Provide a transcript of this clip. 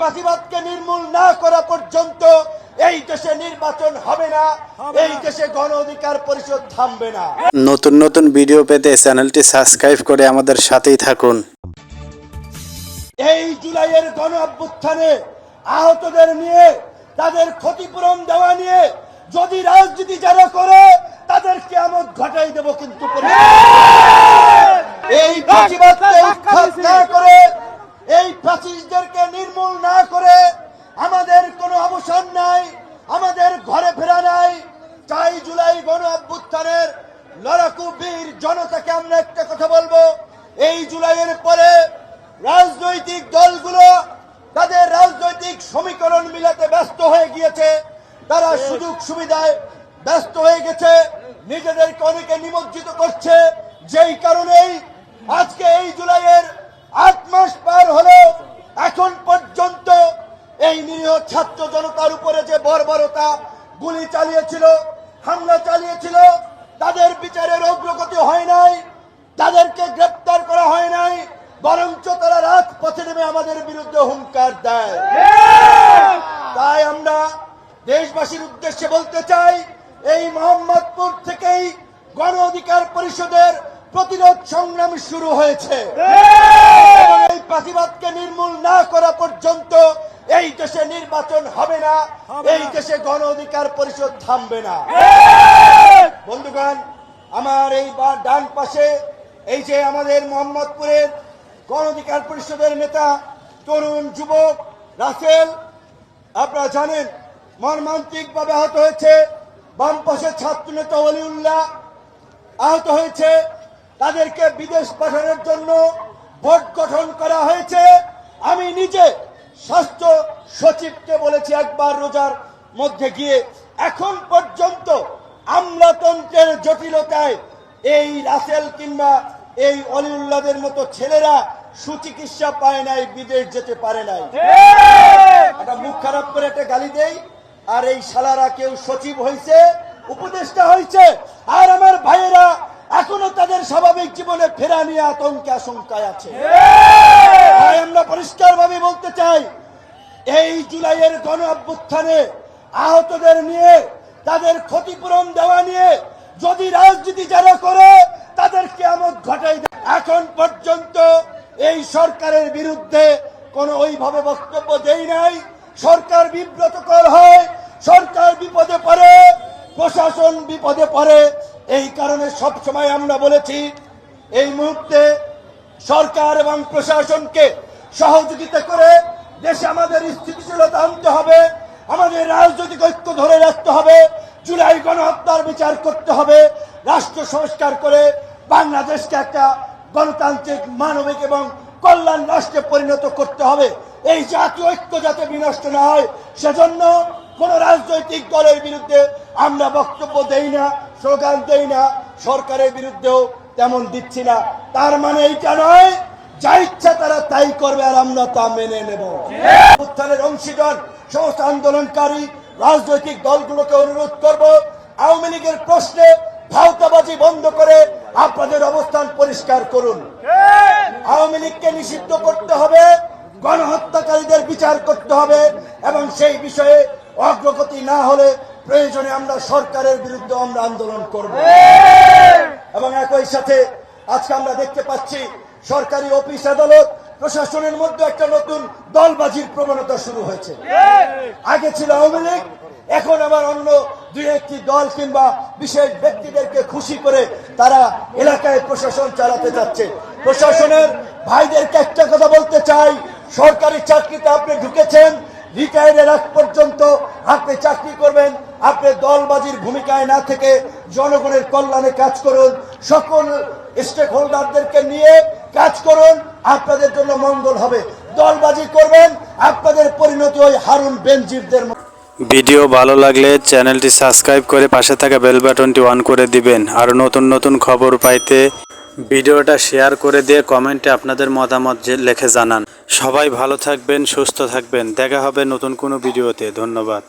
ফাঁসিবাদকে নির্মূল না করা পর্যন্ত এই দেশে নির্বাচন হবে না এই দেশে গণ অধিকার পরিষদ থামবে না। নতুন নতুন ভিডিও পেতে চ্যানেলটি সাবস্ক্রাইব করে আমাদের সাথেই থাকুন। এই জুলাইয়ের গণ অভ্যুত্থানে আহতদের নিয়ে তাদের ক্ষতিপূরণ দেওয়া নিয়ে যদি রাজনীতি যারা করে তাদের কেমন ঘটাই দেব কিন্তু এই না করে এই ফ্যাসিস্টদেরকে নির্মূল না করে আমাদের কোনো অবসান নাই আমাদের ঘরে ফেরা নাই। চাই জুলাই গণ অভ্যুত্থানের লড়াকু বীর জনতাকে আমরা একটা কথা বলব এই জুলাইয়ের পরে রাজনৈতিক দলগুলো তাদের রাজনৈতিক সমীকরণ মিলাতে ব্যস্ত হয়ে গিয়েছে। তারা সুযোগ সুবিধায় ব্যস্ত হয়ে গেছে নিজেদেরকে অনেকে নিমজ্জিত করছে। যেই কারণেই আজকে এই জুলাইয়ের আট মাস পার হলো, এখন পর্যন্ত এই নিরীহ ছাত্র জনতার উপরে যে বর্বরতা গুলি চালিয়েছিল, হামলা চালিয়েছিল, তাদের বিচারের অগ্রগতি হয় নাই, তাদেরকে গ্রেপ্তার করা হয় নাই, বরঞ্চ তারা রাজপথে নেমে আমাদের বিরুদ্ধে হুঙ্কার দেয়। তাই আমরা দেশবাসীর উদ্দেশ্যে বলতে চাই, এই মোহাম্মদপুর থেকেই গণ অধিকার পরিষদের প্রতিরোধ সংগ্রাম শুরু হয়েছে। এবং এই প্রতিবাদকে নির্মূল না করা পর্যন্ত এই দেশে নির্বাচন হবে না এই দেশে গণ অধিকার পরিষদ থামবে না। বন্ধুগণ আমার এই ডান পাশে এই যে আমাদের মোহাম্মদপুরের গণ অধিকার পরিষদের নেতা তরুণ যুবক রাসেল আপনারা জানেন মর্মান্তিকভাবে আহত হয়েছে বাম পাশের ছাত্র নেতা অলিউল্লাহ আহত হয়েছে। তাদেরকে বিদেশ পাঠানোর জন্য ভোট গঠন করা হয়েছে। আমি নিজে স্বাস্থ্য সচিবকে বলেছি একবার রোজার মধ্যে গিয়ে এখন পর্যন্ত আমলাতন্ত্রের জটিলতায় এই রাসেল কিংবা এই অলিউল্লাদের মতো ছেলেরা সুচিকিৎসা পায় নাই বিদেশ যেতে পারে নাই। একটা মুখ খারাপ করে একটা গালি দেই আর এই শালারা কেউ সচিব হয়েছে উপদেষ্টা হয়েছে আর আমার ভাইয়েরা এখনও তাদের স্বাভাবিক জীবনে ফেরা নিয়ে আতঙ্কে, আশঙ্কায় আছে আমরা পরিষ্কার ভাবে বলতে চাই, এই জুলাইয়ের গণ অভ্যুত্থানে আহতদের নিয়ে, তাদের ক্ষতিপূরণ দেওয়া নিয়ে যদি রাজনীতি যারা করে, তাদের কেমন ঘটাই দেয়। এখন পর্যন্ত এই সরকারের বিরুদ্ধে কোনো ওইভাবে বক্তব্য দেই নাই সরকার বিব্রতকর হয়, সরকার বিপদে পড়ে, প্রশাসন বিপদে পড়ে এই কারণে সব সময় আমরা বলেছি, এই মুহূর্তে সরকার এবং প্রশাসনকে সহযোগিতা করে দেশে আমাদের স্থিতিশীলতা আনতে হবে, আমাদের রাজনৈতিক ঐক্য ধরে রাখতে হবে, জুলাই গণহত্যার বিচার করতে হবে, রাষ্ট্র সংস্কার করে বাংলাদেশকে একটা গণতান্ত্রিক, মানবিক এবং কল্যাণ রাষ্ট্রে পরিণত করতে হবে। এই জাতীয় ঐক্য যাতে বিনষ্ট না হয়, সেজন্য কোন রাজনৈতিক দলের বিরুদ্ধে আমরা বক্তব্য দেই না। স্লোগান দেই না, সরকারের বিরুদ্ধেও তেমন দিচ্ছি না। তার মানে এইটা নয়, যা ইচ্ছা তারা তাই করবে আর আমরা তা মেনে নেব। উত্থানের অংশীদার, সমস্ত আন্দোলনকারী, রাজনৈতিক দলগুলোকে অনুরোধ করব, আওয়ামী লীগের প্রশ্নে ভাওতাবাজি বন্ধ করে আপনাদের অবস্থান পরিষ্কার করুন। আওয়ামী লীগকে নিষিদ্ধ করতে হবে, গণহত্যাকারীদের বিচার করতে হবে, এবং সেই বিষয়ে অগ্রগতি না হলে প্রয়োজনে আমরা সরকারের বিরুদ্ধে আমরা আন্দোলন করব। এবং একই সাথে আজকে আমরা দেখতে পাচ্ছি সরকারি অফিস আদালত প্রশাসনের মধ্যে একটা নতুন দলবাজির প্রবণতা শুরু হয়েছে। আগে ছিল আওয়ামী লীগ, এখন আবার অন্য দুই একটি দল কিংবা বিশেষ ব্যক্তিদেরকে খুশি করে তারা এলাকায় প্রশাসন চালাতে যাচ্ছে। প্রশাসনের ভাইদেরকে একটা কথা বলতে চাই, সরকারি চাকরিতে আপনি ঢুকেছেন রিটায়ারের আগ পর্যন্ত আপনি চাকরি করবেন, আপনি দলবাজির ভূমিকায় না থেকে জনগণের কল্যাণে কাজ করুন, সকল স্টেক হোল্ডারদেরকে নিয়ে কাজ করুন, আপনাদের জন্য মঙ্গল হবে। দলবাজি করবেন, আপনাদের পরিণতি ওই হারুন বেনজিরদের ভিডিও ভালো লাগলে চ্যানেলটি সাবস্ক্রাইব করে পাশে থাকা বেল বাটনটি অন করে দিবেন। আর নতুন নতুন খবর পাইতে ভিডিওটা শেয়ার করে দিয়ে কমেন্টে আপনাদের মতামত লিখে জানান। সবাই ভালো থাকবেন, সুস্থ থাকবেন। দেখা হবে নতুন কোনো ভিডিওতে। ধন্যবাদ।